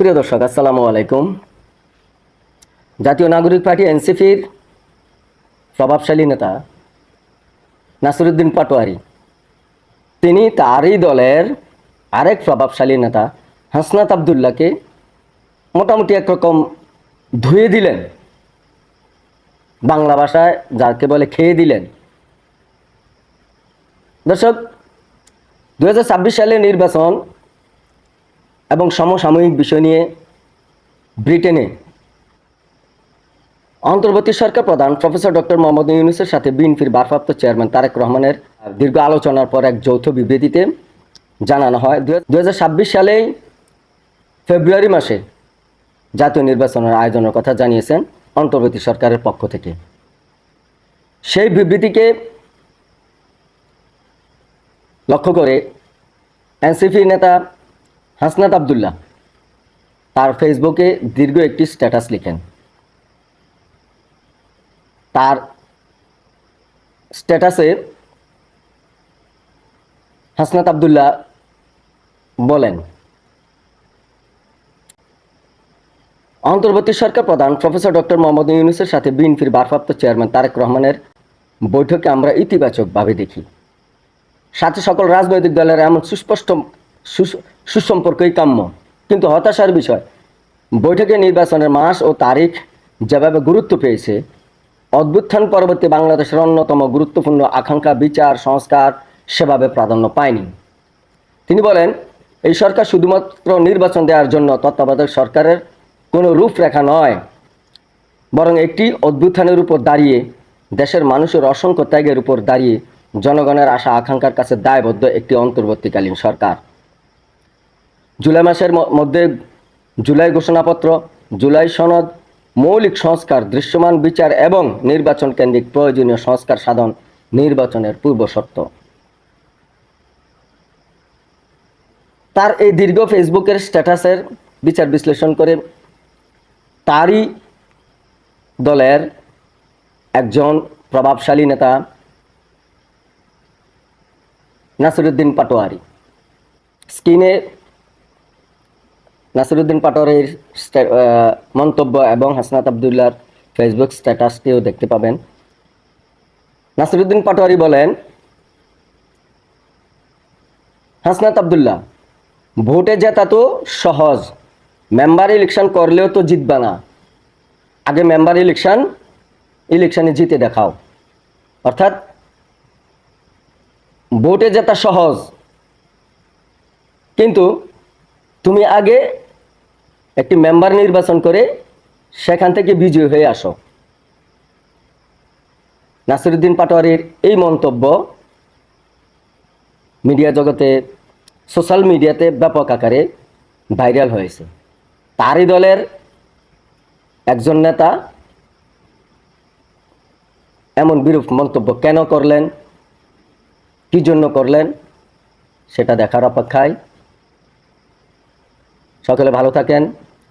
প্রিয় দর্শক, আসসালামু আলাইকুম। জাতীয় নাগরিক পার্টি এনসিপির প্রভাবশালী নেতা নাসিরুদ্দিন পাটোয়ারি, তিনি তারই দলের আরেক প্রভাবশালী নেতা হাসনাত আবদুল্লাহকে মোটামুটি একরকম ধুয়ে দিলেন। বাংলা ভাষায় যাকে বলে খেয়ে দিলেন। দর্শক, দুই হাজার ছাব্বিশ সালে নির্বাচন এবং সমসাময়িক বিষয় নিয়ে ব্রিটেনে অন্তর্বর্তী সরকার প্রধান প্রফেসর ডক্টর মোহাম্মদ ইউনুসের সাথে বিএনপির ভারপ্রাপ্ত চেয়ারম্যান তারেক রহমানের দীর্ঘ আলোচনার পর এক যৌথ বিবৃতিতে জানানো হয়। দু হাজার ছাব্বিশ সালেই ফেব্রুয়ারি মাসে জাতীয় নির্বাচনের আয়োজনের কথা জানিয়েছেন অন্তর্বর্তী সরকারের পক্ষ থেকে। সেই বিবৃতিকে লক্ষ্য করে এনসিপি নেতা হাসনাত আবদুল্লাহ। তার ফেসবুকে দীর্ঘ একটি স্ট্যাটাস লিখেন। তার স্ট্যাটাসে হাসনাত আবদুল্লাহ বলেন, অন্তর্বর্তী সরকার প্রধান প্রফেসর ডক্টর মোহাম্মদ ইউনুসের সাথে বিএনপির ভারপ্রাপ্ত চেয়ারম্যান তারেক রহমানের বৈঠকে আমরা ইতিবাচকভাবে দেখি। সাথে সকল রাজনৈতিক দলের এমন সুস্পষ্ট সুস- সুসম্পর্কই কাম্য। কিন্তু হতাশার বিষয়, বৈঠকে নির্বাচনের মাস ও তারিখ যেভাবে গুরুত্ব পেয়েছে, অভ্যুত্থান পরবর্তী বাংলাদেশের অন্যতম গুরুত্বপূর্ণ আকাঙ্ক্ষা বিচার, সংস্কার সেভাবে প্রাধান্য পায়নি। তিনি বলেন, এই সরকার শুধুমাত্র নির্বাচন দেওয়ার জন্য তত্ত্বাবধায়ক সরকারের কোনো রূপরেখা নয়, বরং একটি অভ্যুত্থানের উপর দাঁড়িয়ে, দেশের মানুষের অসংখ্য ত্যাগের উপর দাঁড়িয়ে জনগণের আশা আকাঙ্ক্ষার কাছে দায়বদ্ধ একটি অন্তর্বর্তীকালীন সরকার। জুলাই মাসের মধ্যে জুলাই ঘোষণাপত্র, জুলাই সনদ, মৌলিক সংস্কার, দৃশ্যমান বিচার এবং নির্বাচন কেন্দ্রিক প্রয়োজনীয় সংস্কার সাধন নির্বাচনের পূর্ব শর্ত। তার এই দীর্ঘ ফেসবুকের স্ট্যাটাসের বিচার বিশ্লেষণ করে তারই দলের একজন প্রভাবশালী নেতা নাসিরুদ্দিন পাটোয়ারি। স্ক্রিনে নাসিরুদ্দিন পাটোয়ারির মন্তব্য এবং হাসনাত আবদুল্লার ফেসবুক স্ট্যাটাসটিও দেখতে পাবেন। নাসিরুদ্দিন পাটোয়ারি বলেন, হাসনাত আবদুল্লাহ, ভোটে জেতা তো সহজ মেম্বার ইলেকশন করলেও তো জিতবা না। আগে মেম্বার ইলেকশন ইলেকশনে জিতে দেখাও। অর্থাৎ, ভোটে জেতা সহজ। কিন্তু তুমি আগে একটি মেম্বার নির্বাচন করে সেখান থেকে বিজয়ী হয়ে আসো। নাসিরুদ্দিন পাটোয়ারির এই মন্তব্য মিডিয়া জগতে, সোশ্যাল মিডিয়াতে ব্যাপক আকারে ভাইরাল হয়েছে। তারই দলের একজন নেতা এমন বিরূপ মন্তব্য কেন করলেন? কী জন্য করলেন? সেটা দেখার অপেক্ষায়। সকলে ভালো থাকেন।